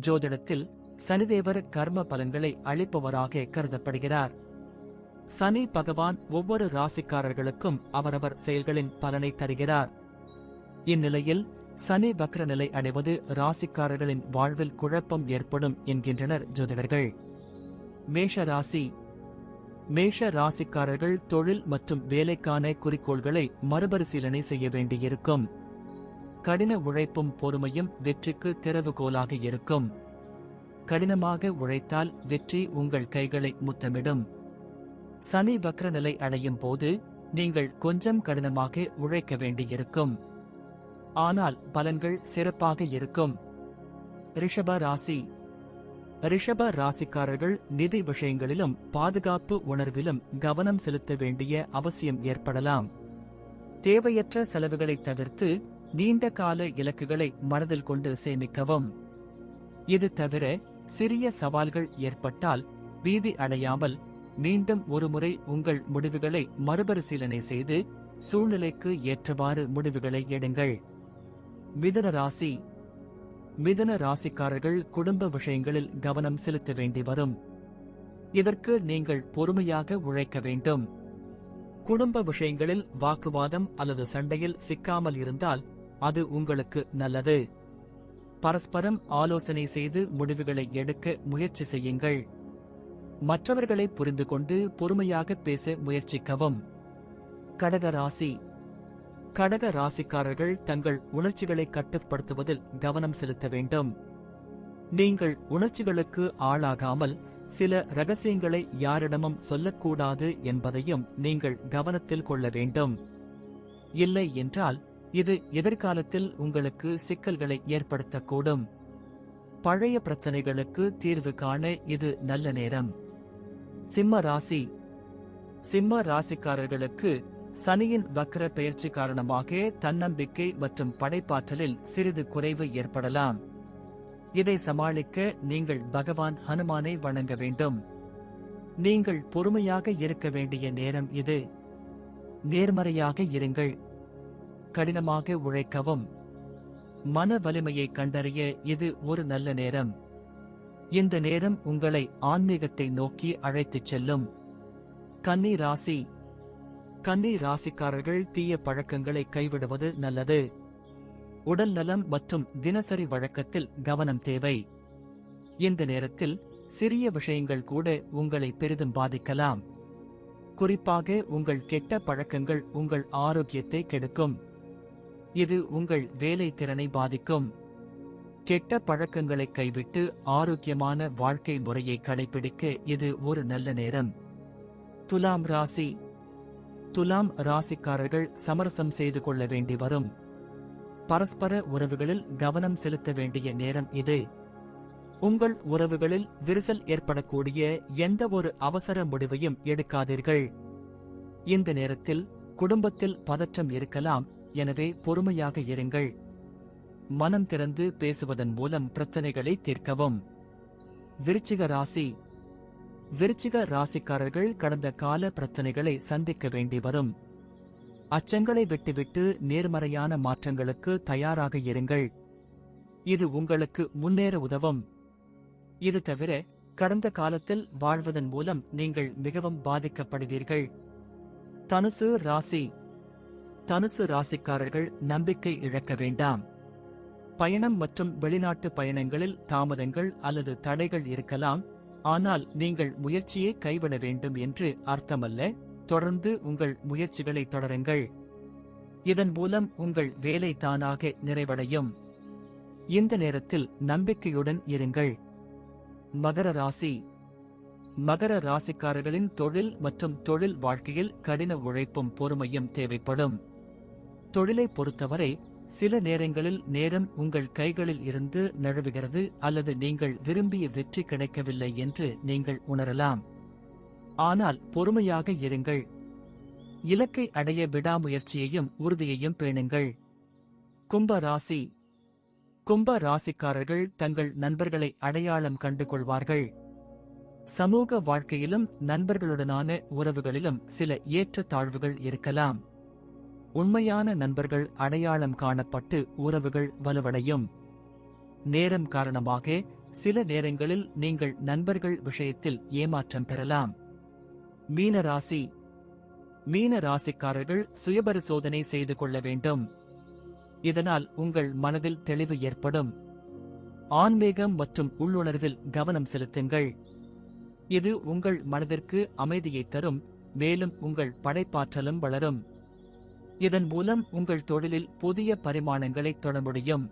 ஜோதிடத்தில் சனிதேவர் கர்ம பலன்களை அளிப்பவராக கருதப்படுகிறார். சனி பகவான் ஒவ்வொரு ராசிக்காரர்களுக்கும் அவரவர் செயல்களின் பலனை தருகிறார். இந்நிலையில் சனி வக்ர நிலை அடைவது ராசிக்காரர்களின் வாழ்வில் குழப்பம் ஏற்படும் என்கின்றனர் ஜோதிடர்கள். மேஷ ராசி. மேஷ ராசிக்காரர்கள் தொழில் மற்றும் வேலைக்கான குறிக்கோள்களை மறுபரிசீலனை செய்ய வேண்டியிருக்கும். கடின உழைப்பும் பொறுமையும் வெற்றிக்கு திறவுகோலாக இருக்கும். கடினமாக உழைத்தால் வெற்றி உங்கள் கைகளை முத்தமிடும். சனி வக்ர நிலை அடையும் போது நீங்கள் கொஞ்சம் கடினமாக உழைக்க வேண்டியிருக்கும். ஆனால் பலன்கள் சிறப்பாக இருக்கும். ரிஷப ராசி. ரிஷப ராசிக்காரர்கள் நிதி விஷயங்களிலும் பாதுகாப்பு உணர்விலும் கவனம் செலுத்த வேண்டிய அவசியம் ஏற்படலாம். தேவையற்ற செலவுகளை தவிர்த்து நீண்ட கால இலக்குகளை மனதில் கொண்டு சேமிக்கவும். இது தவிர சிறிய சவால்கள் ஏற்பட்டால் பீதி அடையாமல் மீண்டும் ஒருமுறை உங்கள் முடிவுகளை மறுபரிசீலனை செய்து சூழ்நிலைக்கு ஏற்றவாறு முடிவுகளை எடுங்கள். மிதன ராசி. மிதன ராசிக்காரர்கள் குடும்ப விஷயங்களில் கவனம் செலுத்த வேண்டி வரும். இதற்கு நீங்கள் பொறுமையாக உழைக்க வேண்டும். குடும்ப விஷயங்களில் வாக்குவாதம் அல்லது சண்டையில் சிக்காமல் இருந்தால் அது உங்களுக்கு நல்லது. பரஸ்பரம் ஆலோசனை செய்து முடிவுகளை எடுக்க முயற்சி செய்யுங்கள். மற்றவர்களை புரிந்து கொண்டு பொறுமையாக பேச முயற்சிக்கவும். கடக ராசி. கடக ராசிக்காரர்கள் தங்கள் உணர்ச்சிகளை கட்டுப்படுத்துவதில் கவனம் செலுத்த வேண்டும். நீங்கள் உணர்ச்சிகளுக்கு ஆளாகாமல் சில ரகசியங்களை யாரிடமும் சொல்லக்கூடாது என்பதையும் நீங்கள் கவனத்தில் கொள்ள வேண்டும். இல்லை என்றால் இது எதிர்காலத்தில் உங்களுக்கு சிக்கல்களை ஏற்படுத்தக்கூடும். பழைய பிரச்சனைகளுக்கு தீர்வு காண இது நல்ல நேரம். சிம்ம ராசி. சிம்ம ராசிக்காரர்களுக்கு சனியின் வக்கர பயிற்சி காரணமாக தன்னம்பிக்கை மற்றும் படைப்பாற்றலில் சிறிது குறைவு ஏற்படலாம். இதை சமாளிக்க நீங்கள் பகவான் ஹனுமானை வணங்க வேண்டும். நீங்கள் பொறுமையாக இருக்க வேண்டிய நேரம் இது. நேர்மறையாக இருங்கள். கடினமாக உழைக்கவும். மன வலிமையை கண்டறிய இது ஒரு நல்ல நேரம். இந்த நேரம் உங்களை ஆன்மீகத்தை நோக்கி அழைத்துச் செல்லும். கன்னி ராசி. கன்னி ராசிக்காரர்கள் தீய பழக்கங்களை கைவிடுவது நல்லது. உடல் நலம் மற்றும் தினசரி வழக்கத்தில் கவனம் தேவை. இந்த நேரத்தில் சிறிய விஷயங்கள் கூட உங்களை பெரிதும் பாதிக்கலாம். குறிப்பாக உங்கள் கெட்ட பழக்கங்கள் உங்கள் ஆரோக்கியத்தை கெடுக்கும். இது உங்கள் வேலை திறனை பாதிக்கும். கெட்ட பழக்கங்களை கைவிட்டு ஆரோக்கியமான வாழ்க்கை முறையை கடைபிடிக்க இது ஒரு நல்ல நேரம். துலாம் ராசி. துலாம் ராசிக்காரர்கள் சமரசம் செய்து கொள்ள வேண்டி வரும். பரஸ்பர உறவுகளில் கவனம் செலுத்த வேண்டிய நேரம் இது. உங்கள் உறவுகளில் விரிசல் ஏற்படக்கூடிய எந்த ஒரு அவசர முடிவையும் எடுக்காதீர்கள். இந்த நேரத்தில் குடும்பத்தில் பதற்றம் இருக்கலாம். எனவே பொறுமையாக இருங்கள். மனம் திறந்து பேசுவதன் மூலம் பிரச்சனைகளை தீர்க்கவும். விருச்சிக ராசி. விருச்சிக ராசிக்காரர்கள் கடந்த கால பிரச்சனைகளை சந்திக்க வேண்டி வரும். அச்சங்களை விட்டுவிட்டு நேர்மறையான மாற்றங்களுக்கு தயாராக இருங்கள். இது உங்களுக்கு முன்னேற உதவும். இது தவிர கடந்த காலத்தில் வாழ்வதன் மூலம் நீங்கள் மிகவும் பாதிக்கப்படுவீர்கள். தனுசு ராசி. தனுசு ராசிக்காரர்கள் நம்பிக்கை இழக்க வேண்டாம். பயணம் மற்றும் வெளிநாட்டு பயணங்களில் தாமதங்கள் அல்லது தடைகள் இருக்கலாம். ஆனால் நீங்கள் முயற்சியை கைவிட வேண்டும் என்று அர்த்தமல்ல. தொடர்ந்து உங்கள் முயற்சிகளை தொடருங்கள். இதன் மூலம் உங்கள் வேலை தானாக நிறைவடையும். இந்த நேரத்தில் நம்பிக்கையுடன் இருங்கள். மகர ராசி. மகர ராசிக்காரர்களின் தொழில் மற்றும் தொழில் வாழ்க்கையில் கடின உழைப்பும் பொறுமையும் தேவைப்படும். தொழிலை பொறுத்தவரை சில நேரங்களில் நேரம் உங்கள் கைகளில் இருந்து நழுவுகிறது அல்லது நீங்கள் விரும்பிய வெற்றி கிடைக்கவில்லை என்று நீங்கள் உணரலாம். ஆனால் பொறுமையாக இருங்கள். இலக்கை அடைய விடாமுயற்சியையும் உறுதியையும் பேணுங்கள். கும்ப ராசி. கும்ப ராசிக்காரர்கள் தங்கள் நண்பர்களை அடையாளம் கண்டு கொள்வார்கள் சமூக வாழ்க்கையிலும் நண்பர்களுடனான உறவுகளிலும் சில ஏற்ற தாழ்வுகள் இருக்கலாம். உண்மையான நண்பர்கள் அடையாளம் காணப்பட்டு உறவுகள் வலுவடையும். நேரம் காரணமாக சில நேரங்களில் நீங்கள் நண்பர்கள் விஷயத்தில் ஏமாற்றம் பெறலாம். மீன ராசி. மீன ராசிக்காரர்கள் சுயபரிசோதனை செய்து கொள்ள வேண்டும். இதனால் உங்கள் மனதில் தெளிவு ஏற்படும். ஆன்மீகம் மற்றும் உள்ளுணர்வில் கவனம் செலுத்துங்கள். இது உங்கள் மனதிற்கு அமைதியை தரும் மேலும் உங்கள் படைப்பாற்றலும் வளரும். இதன் மூலம் உங்கள் தொழிலில் புதிய பரிமாணங்களை தொட முடியும்.